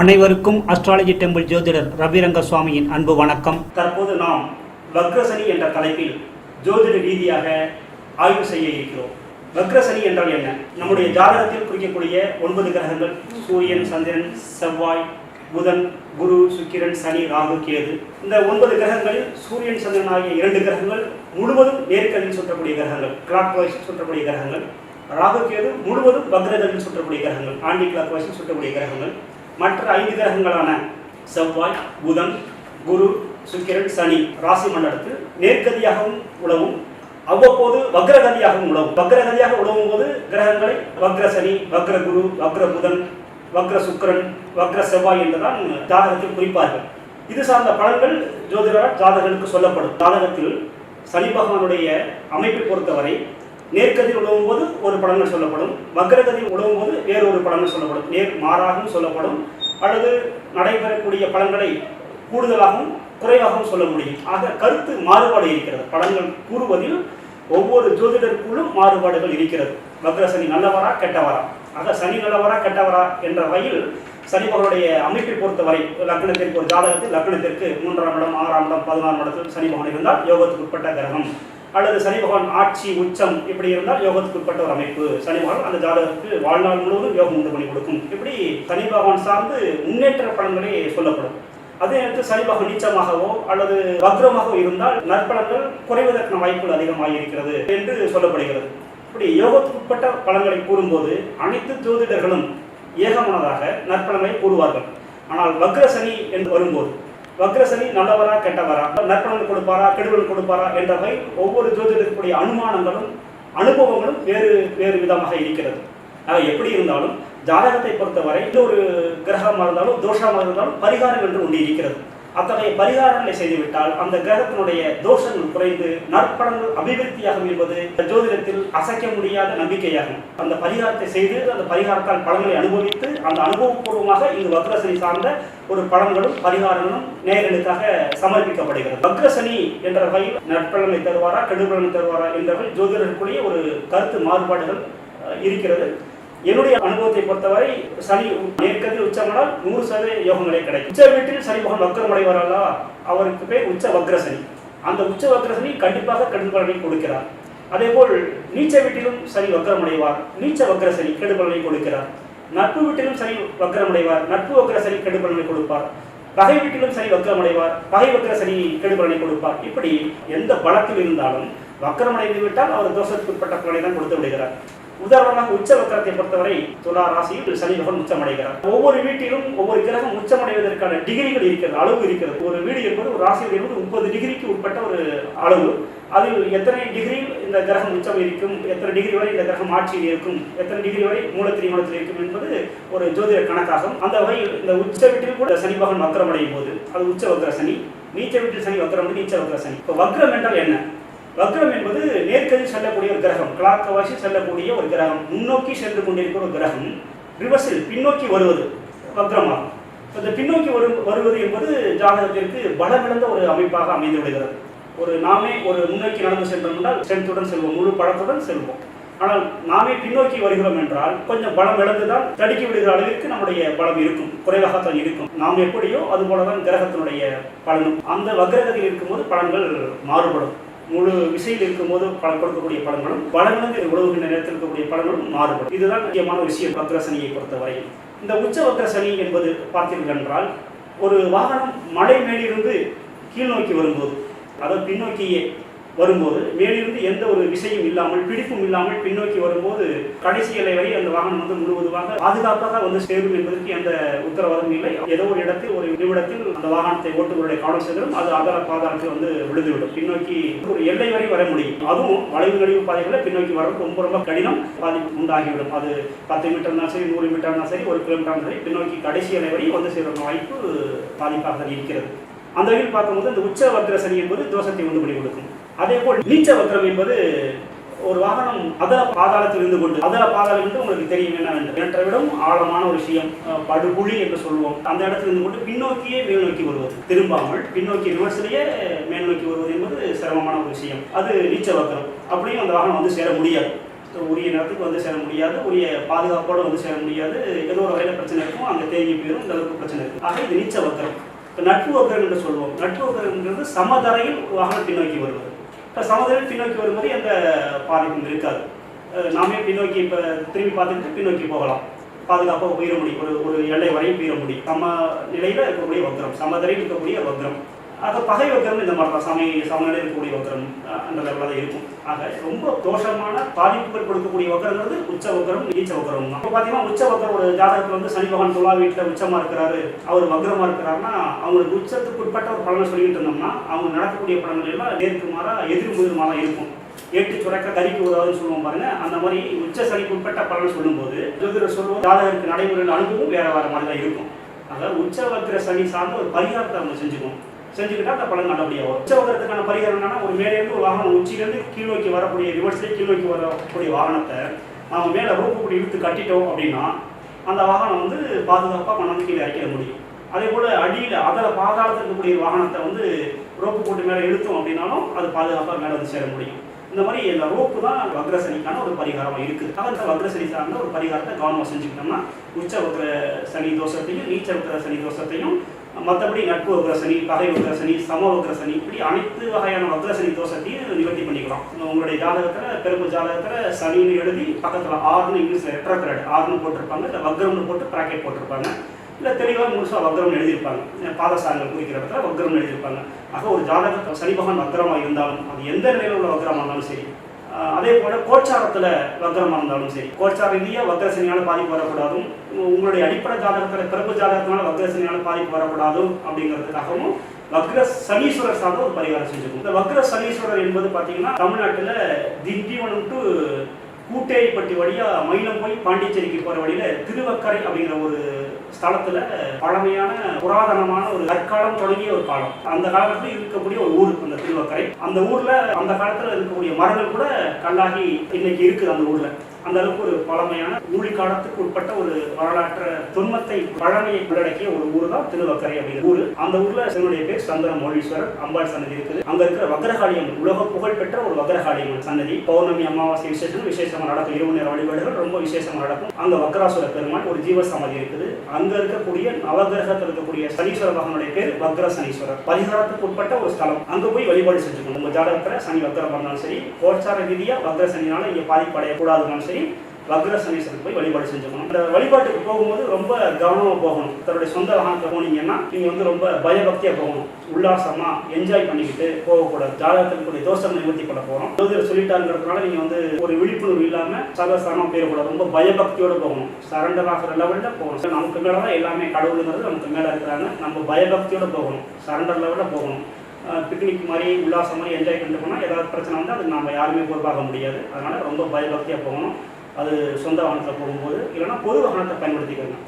அனைவருக்கும் astrology temple ஜோதிடர் ரவிரங்க சுவாமியின் அன்பு வணக்கம். தற்போது நாம் வக்ரசனி என்ற தலைப்பில் ஜோதிட ரீதியாக ஆய்வு செய்ய இருக்கிறோம். வக்ரசனி என்றால் என்ன? நம்முடைய ஜாதகத்தில் குறிக்கக்கூடிய ஒன்பது கிரகங்கள் சூரியன் சந்திரன் செவ்வாய் புதன் குரு சுக்கிரன் சனி ராகு கேது. இந்த ஒன்பது கிரகங்களில் சூரியன் சந்திரன் ஆகிய இரண்டு கிரகங்கள் முழுவதும் நேர்கதில் சுற்றக்கூடிய கிரகங்கள் கிளாக் வைஸ் சுற்றக்கூடிய கிரகங்கள். ராகு கேது முழுவதும் வக்ரகதில் சுற்றக்கூடிய கிரகங்கள் ஆண்டி கிளாக் வைஸ் சுற்றக்கூடிய கிரகங்கள். மற்ற ஐந்து கிரகங்களான செவ்வாய் புதன் குரு சுக்கிரன் சனி ராசி மண்டலத்தில் நேர்கதியாகவும் உழவும். அவ்வப்போது வக்ரகதியாகவும் உழவும். வக்ரகதியாக உழவும் போது கிரகங்களை வக்ர சனி வக்ர குரு வக்ர புதன் வக்ர சுக்கரன் வக்ர செவ்வாய் என்றுதான் ஜாதகத்தில் குறிப்பார்கள். இது சார்ந்த பலன்கள் ஜோதிடர் ஜாதகனுக்கு சொல்லப்படும். ஜாதகத்தில் சனி பகவானுடைய அமைப்பை பொறுத்தவரை நேர்கதிர் உழவும் போது ஒரு பலன்கள் சொல்லப்படும் வக்ரகதியில் உழவும் போது வேறு ஒரு பலன்கள் சொல்லப்படும். நேர் மாறாகவும் சொல்லப்படும். அல்லது நடைபெறக்கூடிய பலன்களை கூடுதலாகவும் குறைவாகவும் சொல்ல முடியும். ஆக கருத்து மாறுபாடு இருக்கிறது. பலன்கள் கூறுவதில் ஒவ்வொரு ஜோதிடருக்குள்ளும் மாறுபாடுகள் இருக்கிறது. வக்ர சனி நல்லவரா கெட்டவரா? ஆக சனி நல்லவரா கெட்டவரா என்ற வகையில் சனி பகவானுடைய அமைப்பை பொறுத்தவரை லக்னத்திற்கு ஒரு ஜாதகத்தில் லக்னத்திற்கு மூன்றாம் இடம் ஆறாம் இடம் பதினாறாம் இடத்தில் சனி பகவான் இருந்தால் யோகத்துக்கு உட்பட்ட கிரகம். அல்லது சனி பகவான் ஆட்சி உச்சம் இப்படி இருந்தால் யோகத்துக்கு உட்பட்ட ஒரு அமைப்பு. சனி பகவான் அந்த ஜாதகத்துக்கு வாழ்நாள் முழுவதும் யோகம் உண்டு பண்ணி கொடுக்கும். இப்படி சனி பகவான் சார்ந்து முன்னேற்ற பலன்களே சொல்லப்படும். அதே நேரத்தில் சனி பகவான் நீச்சமாகவோ அல்லது வக்ரமாகவோ இருந்தால் நற்பலன்கள் குறைவதற்கான வாய்ப்புகள் அதிகமாக இருக்கிறது என்று சொல்லப்படுகிறது. இப்படி யோகத்துக்கு உட்பட்ட பலன்களை கூறும்போது அனைத்து ஜோதிடர்களும் ஏகமானதாக நற்பலன்களை கூறுவார்கள். ஆனால் வக்ர சனி என்று வரும்போது வக்ரசனி நல்லவரா கெட்டவரா நற்பலன் கொடுப்பாரா கெடுதல் கொடுப்பாரா என்றவை ஒவ்வொரு ஜோதிடருக்குடைய அனுமானங்களும் அனுபவங்களும் வேறு வேறு விதமாக இருக்கிறது. ஆக எப்படி இருந்தாலும் ஜாதகத்தை பொறுத்தவரை எந்த ஒரு கிரகமாக இருந்தாலும் தோஷமாக இருந்தாலும் பரிகாரம் என்று ஒன்று இருக்கிறது. அத்தகைய பரிகாரங்களை செய்துவிட்டால் அந்த கிரகத்தினுடைய தோஷங்கள் குறைந்து நற்படங்கள் அபிவிருத்தியாகும் என்பது ஜோதிடத்தில் அசைக்க முடியாத நம்பிக்கையாகும். அந்த பரிகாரத்தை செய்து அந்த பரிகாரத்தால் பலன்களை அனுபவித்து அந்த அனுபவபூர்வமாக இங்கு வக்ரசனி சார்ந்த ஒரு பழங்களும் பரிகாரங்களும் நேரலுக்காக சமர்ப்பிக்கப்படுகிறது. வக்ரசனி என்ற வகையில் நற்பலனை தருவாரா கெடுபலனை தருவாரா என்றவர்கள் ஜோதிடருக்குள்ளேயே ஒரு கருத்து மாறுபாடுகள் இருக்கிறது. என்னுடைய அனுபவத்தை பொறுத்தவரை சனி நேர்கதில் உச்சமானால் நூறு சதவீத யோகங்களே கிடைக்கும். உச்ச வீட்டில் சனி மகன் வக்கரமடைவாரா அவருக்கு பேர் உச்ச வக்ரசனி. அந்த உச்ச வக்ரசனி கண்டிப்பாக கெடுபலனை கொடுக்கிறார். அதேபோல் நீச்ச வீட்டிலும் சனி வக்கரமடைவார். நீச்ச வக்ரசனி கெடுபலனை கொடுக்கிறார். நட்பு வீட்டிலும் சனி வக்கரமடைவார். நட்பு வக்ரசனி கெடுபலனை கொடுப்பார். பகை வீட்டிலும் சனி வக்கரமடைவார். பகை வக்கர சனி கெடுபலனை கொடுப்பார். இப்படி எந்த பலத்தில் இருந்தாலும் வக்கரமடைந்து விட்டால் அவர் தோஷத்துக்குட்பட்ட பலனை தான் கொடுத்து விடுகிறார். உதாரணமாக உச்ச வக்கரத்தை பொறுத்தவரை துலா ராசியில் சனி பகவான் உச்சமடைகிறார். ஒவ்வொரு வீட்டிலும் ஒவ்வொரு கிரகம் உச்சமடைவதற்கான டிகிரிகள் இருக்கிறது அளவு இருக்கிறது. ஒரு வீடு என்பது ஒரு ராசியில் என்பது முப்பது டிகிரிக்கு உட்பட்ட ஒரு அளவு. அதில் எத்தனை டிகிரி இந்த கிரகம் உச்சம் இருக்கும்? எத்தனை டிகிரி வரை இந்த கிரகம் ஆட்சியில் இருக்கும்? எத்தனை டிகிரி வரை மூலத்திரி மூலத்தில் இருக்கும் என்பது ஒரு ஜோதிட கணக்காகும். அந்த வகையில் இந்த உச்ச வீட்டில் கூட சனி பகவான் வக்கரமடையும் போது அது உச்ச வக்கர சனி நீச்ச வீட்டில் சனி வக்கரம் நீச்ச வக்கர சனி. இப்போ வக்ரம் என்றால் என்ன? வக்ரம் என்பது நேர்கதில் செல்லக்கூடிய ஒரு கிரகம் கிளாக் வாசி செல்லக்கூடிய ஒரு கிரகம் முன்னோக்கி சென்று கொண்டிருக்கிற ஒரு கிரகம் ரிவர்ஸில் பின்னோக்கி வருவது வக்ரமாகும். இந்த பின்னோக்கி வரு வருவது என்பது ஜாதகத்திற்கு பலமிழந்த ஒரு அமைப்பாக அமைந்து விடுகிறது ஒரு நாமே ஒரு முன்னோக்கி நடந்து சென்றோம் என்றால் ஸ்ட்ரென்த்துடன் செல்வோம் முழு பலத்துடன் செல்வோம். ஆனால் நாமே பின்னோக்கி வருகிறோம் என்றால் கொஞ்சம் பலம் இழந்துதான் தடுக்கி விடுகிற அளவிற்கு நம்முடைய பலம் இருக்கும் குறைவாகத்தான் இருக்கும். நாம் எப்படியோ அது போலதான் கிரகத்தினுடைய பலனும். அந்த வக்ரகத்தில் இருக்கும்போது பலன்கள் மாறுபடும். முழு விசையில் இருக்கும்போது பல கொடுக்கக்கூடிய பலன்களும் வளர்ந்து உழவுகின்ற நேரத்தில் இருக்கக்கூடிய பலன்களும் மாறுபடும். இதுதான் முக்கியமான விஷயம் வக்ரசனியை பொறுத்தவரை. இந்த உச்ச வக்ரசனி என்பது பார்த்தீர்கள் என்றால் ஒரு வாகனம் மலை மேலிருந்து கீழ் நோக்கி வரும்போது அதாவது பின்னோக்கியே வரும்போது மேலிருந்து எந்த ஒரு விசையும் இல்லாமல் பிடிப்பும் இல்லாமல் பின்னோக்கி வரும்போது கடைசி எல்லை வரை அந்த வாகனம் வந்து முழுவதுமாக பாதுகாப்பாக வந்து சேரும் என்பதற்கு எந்த உத்தரவாதம் இல்லை. ஏதோ ஒரு இடத்தில் ஒரு நிமிடத்தில் அந்த வாகனத்தை ஓட்டுவருடைய காலம் சென்றும் அது ஆதார பாதாளத்தில் வந்து விழுந்துவிடும். பின்னோக்கி ஒரு எல்லை வரை வர முடியும். அதுவும் வளைவு கழிவு பாதைகளில் பின்னோக்கி வர ரொம்ப ரொம்ப கடினம் பாதிப்பு உண்டாகிவிடும். அது பத்து மீட்டர் இருந்தாலும் சரி நூறு மீட்டர் இருந்தாலும் சரி ஒரு கிலோமீட்டர் இருந்தாலும் சரி பின்னோக்கி கடைசி எல்லை வரை வந்து சேரும் வாய்ப்பு பாதிப்பாக இருக்கிறது. அந்த வகையில் பார்க்கும்போது இந்த உச்ச வக்ர சனி என்பது தோஷத்தை வந்து பண்ணி கொடுக்கும் அதே போல் நீச்ச வக்ரம் என்பது ஒரு வாகனம் அதர பாதாளத்தில் இருந்து கொண்டு அதர பாதாளம் என்று உங்களுக்கு தெரியும் வேண்டும்? என்ற விடம் ஆழமான ஒரு விஷயம் படுகுழி என்று சொல்வோம். அந்த இடத்துல இருந்து கொண்டு பின்னோக்கியே மேல் நோக்கி வருவது திரும்பாமல் பின்னோக்கி ரிவர்ஸ்லேயே மேல் நோக்கி வருவது என்பது சிரமமான ஒரு விஷயம். அது நீச்ச வக்ரம் அப்படியும் அந்த வாகனம் வந்து சேர முடியாது. உரிய நேரத்துக்கு வந்து சேர முடியாது உரிய பாதுகாப்போடு வந்து சேர முடியாது. ஏதோ ஒரு வகையில் பிரச்சனை இருக்கும் அங்கே தேங்கி போயிடும் இந்த அளவுக்கு பிரச்சனை இருக்கும். ஆக இது நீச்ச வக்கரம் இப்போ நட்பு வக்கரம் என்று சொல்வோம். நட்பு வக்கரம்ன்றது சமதரையில் வாகனம் பின்னோக்கி வருவது. இப்போ சமதரையில் பின்னோக்கி வரும்போது எந்த பாதிப்பும் இருக்காது. நாமே பின்னோக்கி இப்போ திரும்பி பார்த்துட்டு பின்னோக்கி போகலாம். பாதுகாப்பாக உயிர முடியும். ஒரு ஒரு எல்லை வரையும் உயிர முடியும். நம்ம நிலையில் இருக்கக்கூடிய வக்ரம் சமதரையில் இருக்கக்கூடிய வக்ரம் ஆக பகை வக்கரம் இந்த மாதிரி தான். சமய சமநிலையில் இருக்கக்கூடிய வக்கரம் அந்த லெவலில் தான் இருக்கும். ஆக ரொம்ப தோஷமான பாதிப்புகள் கொடுக்கக்கூடிய வக்கரங்கிறது உச்ச வக்கரம் நீச்ச வக்கரம் தான். இப்போ பார்த்தீங்கன்னா உச்ச வக்கரோட ஜாதகத்தில் வந்து சனி பகவான் துலா வீட்டில் உச்சமாக இருக்கிறாரு அவர் வக்கரமாக இருக்கிறாருன்னா அவங்களுக்கு உச்சத்துக்கு உட்பட்ட ஒரு பலனை சொல்லிட்டு இருந்தோம்னா அவங்க நடக்கக்கூடிய பலன்கள் எல்லாம் நேருக்கு மாறாக எதிர் தான் இருக்கும். எட்டு சுரக்க கறிக்கு உதவுன்னு சொல்லுவோம் பாருங்க. அந்த மாதிரி உச்ச சனிக்கு உட்பட்ட பலன் சொல்லும்போது ஜோதிடர் சொல்லுவோம் ஜாதகருக்கு நடைமுறையில் அனுபவம் வேற வேற மாதிரி தான் இருக்கும். அதாவது உச்ச வக்கிர சனி சார்ந்த ஒரு பரிகாரத்தை அவங்க செஞ்சுக்கணும். செஞ்சுக்கிட்டா அந்த பலன் நல்லபடியாக வரும். உச்சவகரத்துக்கான பரிகாரம் என்னன்னா ஒரு மேலேருந்து ஒரு வாகனம் உச்சிலேருந்து கீழ் நோக்கி வரக்கூடிய ரிவர்ஸ்லேயே கீழ் நோக்கி வரக்கூடிய வாகனத்தை நம்ம மேலே ரோப்பு கூடி இழுத்து கட்டிட்டோம் அப்படின்னா அந்த வாகனம் வந்து பாதுகாப்பாக கொண்டாந்து கீழே இறக்கிட முடியும். அதே போல் அடியில் அதில் பாதாளத்தில் இருக்கக்கூடிய வாகனத்தை வந்து ரோப்பு போட்டு மேலே இழுத்தோம் அப்படின்னாலும் அது பாதுகாப்பாக மேலே வந்து சேர முடியும். இந்த மாதிரி இந்த ரோப்பு தான் வக்ரசனிக்கான ஒரு பரிகாரமாக இருக்குது. அந்த வக்ரசனி சார்ந்த ஒரு பரிகாரத்தை கவனமாக செஞ்சுக்கிட்டோம்னா உச்ச வக்ர சனி தோஷத்தையும் நீச்ச வக்ர சனி தோஷத்தையும் மற்றபடி நட்பு வக்ரசனி பகை வக்ரசனி சம வக்ரசனி இப்படி அனைத்து வகையான வக்ரசனி தோஷத்தையும் நிவர்த்தி பண்ணிக்கலாம். உங்களுடைய ஜாதகத்தில் பிறப்பு ஜாதகத்தில் சனின்னு எழுதி பக்கத்தில் ஆறுன்னு இங்கிலீஷில் எட்டரை கிரேட் போட்டிருப்பாங்க. இல்லை வக்ரம்னு போட்டு ப்ராக்கெட் போட்டிருப்பாங்க. இல்லை தெளிவாக முழுசாக வக்ரம் எழுதியிருப்பாங்க. பாதசாரங்கள் குறிக்கிற இடத்துல வக்ரம் எழுதியிருப்பாங்க. ஆக ஒரு ஜாதகத்தில் சனி பகவான் வக்ரமாக இருந்தாலும் அது எந்த நிலையில் உள்ள வக்ரமாக இருந்தாலும் சரி அதே போல கோச்சாரத்தில் வக்கரமாக இருந்தாலும் சரி. கோச்சார இல்லையா வக்ர சனியால் பாதிப்பு வரக்கூடாதும். உங்களுடைய அடிப்படை ஜாதகத்தில் பிறப்பு ஜாதகத்தினால வக்ர சனியால் பாதிப்பு வரக்கூடாதும் அப்படிங்கிறதுக்காகவும் வக்ர சனீஸ்வரர் சார்ந்த ஒரு பரிகாரம் செஞ்சுக்கணும் இந்த வக்ர சனீஸ்வரர் என்பது பார்த்தீங்கன்னா தமிழ்நாட்டில் திண்டிவனம் டு கூட்டேரிப்பட்டி வழியாக மயிலம் போய் பாண்டிச்சேரிக்கு போகிற வழியில் திருவக்கரை அப்படிங்கிற ஒரு ஸ்தலத்துல பழமையான புராதனமான ஒரு கற்காலம் தொடங்கிய ஒரு காலம். அந்த காலத்துல இருக்கக்கூடிய ஒரு ஊர் அந்த திருவக்கரை. அந்த ஊர்ல அந்த காலத்துல இருக்கக்கூடிய மரங்கள் கூட கல்லாகி இன்னைக்கு இருக்குது அந்த ஊர்ல. அந்த அளவுக்கு ஒரு பழமையான ஊழி காலத்துக்கு உட்பட்ட ஒரு வரலாற்று தொன்மத்தை பழமையை உள்ளடக்கிய ஒரு ஊர் தான் திருவக்கரை அப்படிங்கிற ஊர். அந்த ஊர்ல சிவனுடைய பேர் சந்திர மௌலீஸ்வரர் அம்பாள் சன்னதி இருக்குது. அங்க இருக்கிற வக்ரகாளியம் உலக புகழ் பெற்ற ஒரு வக்ரகாளியம் சன்னதி. பௌர்ணமி அமாவாசை விசேஷம் விசேஷமா நடக்கும். இரவு நேர வழிபாடுகள் ரொம்ப விசேஷமா நடக்கும். அங்க வக்ராசுர பெருமாள் ஒரு ஜீவ சமாதி இருக்குது. அங்க இருக்கக்கூடிய நவகிரகத்தில் இருக்கக்கூடிய சனீஸ்வர பகவானுடைய பேர் வக்ர சனீஸ்வரர். பரிகாரத்துக்கு உட்பட்ட ஒரு ஸ்தலம். அங்க போய் வழிபாடு செஞ்சுக்கணும். உங்க ஜாதகத்துல சனி வக்ரம் பண்ணாலும் சரி கோச்சார ரீதியா வக்ர சனினால இங்க பாதிப்பு சரி வக்ர சனீஸ்வரருக்கு போய் வழிபாடு செஞ்சுக்கணும். இந்த வழிபாட்டுக்கு போகும்போது ரொம்ப கவனமாக போகணும். தன்னுடைய சொந்த வாகனத்தை போனீங்கன்னா நீங்கள் வந்து ரொம்ப பயபக்தியாக போகணும். உல்லாசமாக என்ஜாய் பண்ணிக்கிட்டு போகக்கூடாது. ஜாதகத்தில் தோஷம் நிவர்த்தி பண்ண போகிறோம் ஜோதிடர் சொல்லிட்டாருங்கிறதுனால நீங்கள் வந்து ஒரு விழிப்புணர்வு இல்லாமல் சர்வசாரமா போயிடக்கூடாது. ரொம்ப பயபக்தியோடு போகணும். சரண்டர் ஆகிற லெவலில் போகணும். நமக்கு மேலே தான் எல்லாமே கடவுளுங்கிறது நமக்கு மேலே இருக்கிறாங்க. நம்ம பயபக்தியோடு போகணும். சரண்டர் லெவலில் போகணும். பிக்னிக் மாதிரி உல்லாசம் மாதிரி என்ஜாய் பண்ணிட்டு போனால் ஏதாவது பிரச்சனை வந்து அது நம்ம யாருமே பொறுப்பாக முடியாது. அதனால் ரொம்ப பயபக்தியாக போகணும். அது சொந்த வாகனத்தில் போகும்போது இல்லைன்னா பொது வாகனத்தை பயன்படுத்திக்கணும்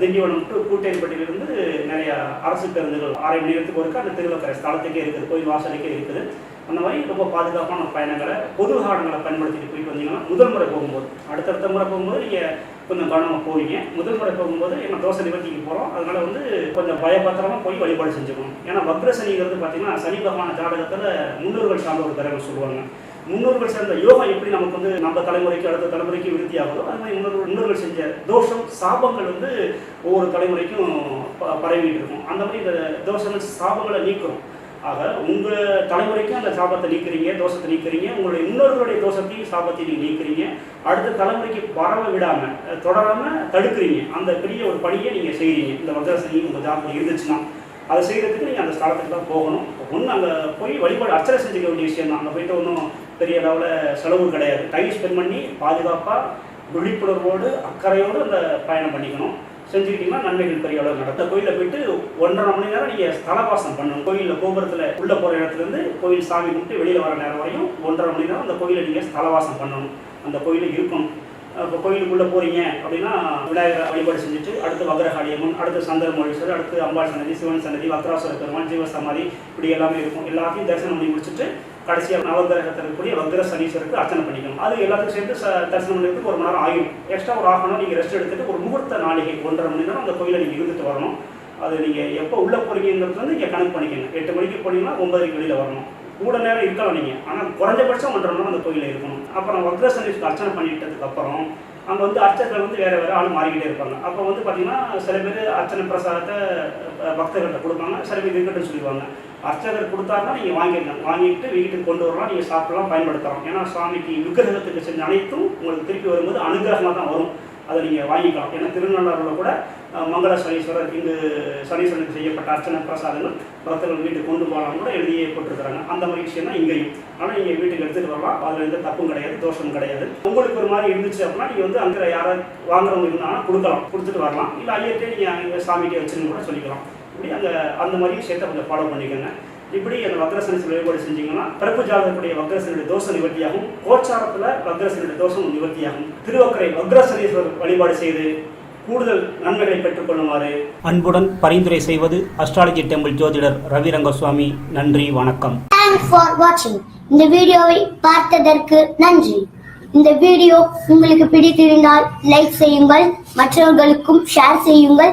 திண்டிவனம் டு கூட்டேன்பட்டியிலிருந்து நிறைய அரசு பேருந்துகள் அரை மணி நேரத்துக்கு ஒருக்க அந்த திருவக்கரை ஸ்தலத்துக்கே இருக்குது கோயில் வாசலுக்கே இருக்குது. அந்த மாதிரி ரொம்ப பாதுகாப்பான பயணங்களை பொது வாகனங்களை பயன்படுத்திட்டு போயிட்டு வந்தீங்கன்னா முதல் முறை போகும்போது அடுத்தடுத்த முறை போகும்போது நீங்கள் கொஞ்சம் கவனமாக போவீங்க. முதல் முறை போகும்போது எங்கள் தோசை நிவர்த்திக்கு போகிறோம் அதனால வந்து கொஞ்சம் பயபத்திரமாக போய் வழிபாடு செஞ்சுக்கணும். ஏன்னா வக்ர சனிங்கிறது பார்த்தீங்கன்னா சனி பகவான ஜாதகத்தில் முன்னோர்கள் சார்ந்த ஒரு கிரகம் சொல்லுவாங்க. முன்னோர்கள் சேர்ந்த யோகா எப்படி நமக்கு வந்து நம்ம தலைமுறைக்கு அடுத்த தலைமுறைக்கு விருத்தி ஆகுதோ அது மாதிரி முன்னோர்கள் முன்னோர்கள் செஞ்ச தோஷம் சாபங்கள் வந்து ஒவ்வொரு தலைமுறைக்கும் ப- பரவிட்டு இருக்கும். அந்த மாதிரி இந்த தோஷங்கள் சாபங்களை நீக்கிறோம். ஆக உங்கள் தலைமுறைக்கும் அந்த சாபத்தை நீக்கிறீங்க தோஷத்தை நீக்கிறீங்க உங்களுடைய முன்னோர்களுடைய தோஷத்தையும் சாபத்தையும் நீங்கள் நீக்கிறீங்க. அடுத்த தலைமுறைக்கு பரவ விடாமல் தொடராமல் தடுக்கிறீங்க. அந்த பெரிய ஒரு பணியை நீங்கள் செய்கிறீங்க இந்த வக்ரசனி உங்கள் ஜாதகம் இருந்துச்சுன்னா அதை செய்கிறதுக்கு நீங்கள் அந்த ஸ்தலத்துக்கு தான் போகணும். ஒன்று அங்கே போய் வழிபாடு அர்ச்சனை செஞ்சுக்க வேண்டிய விஷயம் தான் அங்கே போயிட்டு ஒன்றும் பெரிய அளவில் செலவு கிடையாது. டைம் ஸ்பெண்ட் பண்ணி பாதுகாப்பாக விழிப்புணர்வோடு அக்கறையோடு அந்த பயணம் பண்ணிக்கணும். செஞ்சுக்கிட்டீங்கன்னா நன்மைகள் பெரிய அளவு நடக்கும். கோயிலில் போயிட்டு ஒன்றரை மணி நேரம் நீங்கள் ஸ்தலவாசம் பண்ணணும். கோயிலில் கோபுரத்தில் உள்ள போகிற இடத்துலேருந்து கோயில் சாமி கும்பிட்டு வெளியில் வர நேரம் வரையும் ஒன்றரை மணி நேரம் அந்த கோயிலை நீங்கள் ஸ்தலவாசம் பண்ணணும். அந்த கோயிலில் இருக்கணும். இப்போ கோயிலுக்குள்ளே போகிறீங்க அப்படின்னா விநாயகர் வழிபாடு செஞ்சுட்டு அடுத்து வக்ரஹாளியம்மன் அடுத்து சந்திரமொழீஸ்வரர் அடுத்து அம்பாள் சன்னதி சிவன் சன்னதி வக்ராசுர பெருமாள் ஜீவசமாதி இப்படி எல்லாமே இருக்கும். எல்லாத்தையும் தரிசனம் பண்ணி முடிச்சுட்டு கடைசியாக நவகிரகத்தில் இருக்கக்கூடிய வக்ர சனீஸ்வருக்கு அர்ச்சனை பண்ணிக்கணும். அது எல்லாத்துக்கும் சேர்த்து ச- தரிசனம் பண்ணுறதுக்கு ஒரு மணி நேரம் ஆகும் எக்ஸ்ட்ரா ஒரு ஆஃப் அன் ஹவர் நீங்கள் ரெஸ்ட் எடுத்துகிட்டு ஒரு முகூர்த்த நாளிகை ஒன்றரை மணி நேரம் அந்த கோயிலை நீங்கள் இருந்துட்டு வரணும். அது நீங்கள் எப்போ உள்ளே போகிறீங்கிறது வந்து நீங்கள் கணக்கு பண்ணிக்கங்க. எட்டு மணிக்கு போனீங்கன்னா ஒன்பதரைக்கு வெளியில் வரணும். கூட நேரம் இருக்கலாம் நீங்கள் ஆனால் குறைஞ்சபட்சம் ஒன்றரை மணி நேரம் அந்த கோயிலில் இருக்கணும். அப்புறம் வக்ரசனீஸ்வரர் அர்ச்சனை பண்ணிட்டதுக்கு அப்புறம் அங்கே வந்து அர்ச்சகர்கள் வந்து வேறு வேறு ஆள் மாறிக்கிட்டே இருப்பாங்க. அப்போ வந்து பார்த்தீங்கன்னா சில பேர் அர்ச்சனை பிரசாதத்தை பக்தர்கள்ட்ட கொடுப்பாங்க. சில பேர் இருக்கட்டும் சொல்லுவாங்க அர்ச்சகர் கொடுத்தாருன்னா நீங்கள் வாங்கிடலாம். வாங்கிட்டு வீட்டுக்கு கொண்டு வரலாம் நீங்கள் சாப்பிடலாம் பயன்படுத்தலாம். ஏன்னா சுவாமிக்கு விக்கிரகத்துக்கு செஞ்ச அனைத்தும் உங்களுக்கு திருப்பி வரும்போது அனுகிரகமாக தான் வரும். அதை நீங்கள் வாங்கிக்கலாம். ஏன்னா திருநள்ளாறில் கூட மங்கள சனீஸ்வரர் இங்கு சனீஸ்வரனுக்கு செய்யப்பட்ட அர்ச்சனை பிரசாதங்கள் பக்தர்கள் வீட்டுக்கு கொண்டு போகலாம் கூட எழுதியே போட்டிருக்கிறாங்க. அந்த மாதிரி விஷயம் தான் இங்கேயும். ஆனால் நீங்கள் வீட்டுக்கு எடுத்துகிட்டு வரலாம். அதில் எந்த தப்பும் கிடையாது தோஷமும் கிடையாது. உங்களுக்கு ஒரு மாதிரி இருந்துச்சு அப்படின்னா நீங்கள் வந்து அங்கே யாராவது வாங்குறவங்க இருந்தாங்கன்னா கொடுக்கலாம். கொடுத்துட்டு வரலாம். இல்லை ஐயர்கிட்டே நீங்கள் அங்கே சாமிக்கு வச்சுன்னு கூட சொல்லிக்கலாம். இப்படி அங்கே அந்த மாதிரி சேர்த்து கொஞ்சம் ஃபாலோ பண்ணிக்கோங்க. இப்படி அந்த வக்ரசனத்தில் வழிபாடு செஞ்சீங்கன்னா பிறப்பு ஜாதகத்துடைய வக்ரசனுடைய தோஷம் நிவர்த்தியாகும். கோச்சாரத்தில் வக்ரசனுடைய தோஷம் நிவர்த்தியாகும். திருவக்கரை வக்ரசனீஸ்வரர் வழிபாடு செய்து கூடுதல் நன்மைகளை பெற்றுக்கொள்ளுமாறு அன்புடன் பரிந்துரை செய்வது அஸ்ட்ராலஜி டெம்பிள் ஜோதிடர் ரவி ரங்கசுவாமி நன்றி வணக்கம். தேங்க்ஸ் ஃபார் வாட்சிங் இந்த வீடியோவை பார்த்ததற்கு நன்றி. இந்த வீடியோ உங்களுக்கு பிடித்திருந்தால் லைக் செய்யுங்கள் மற்றவர்களுக்கும் ஷேர் செய்யுங்கள்.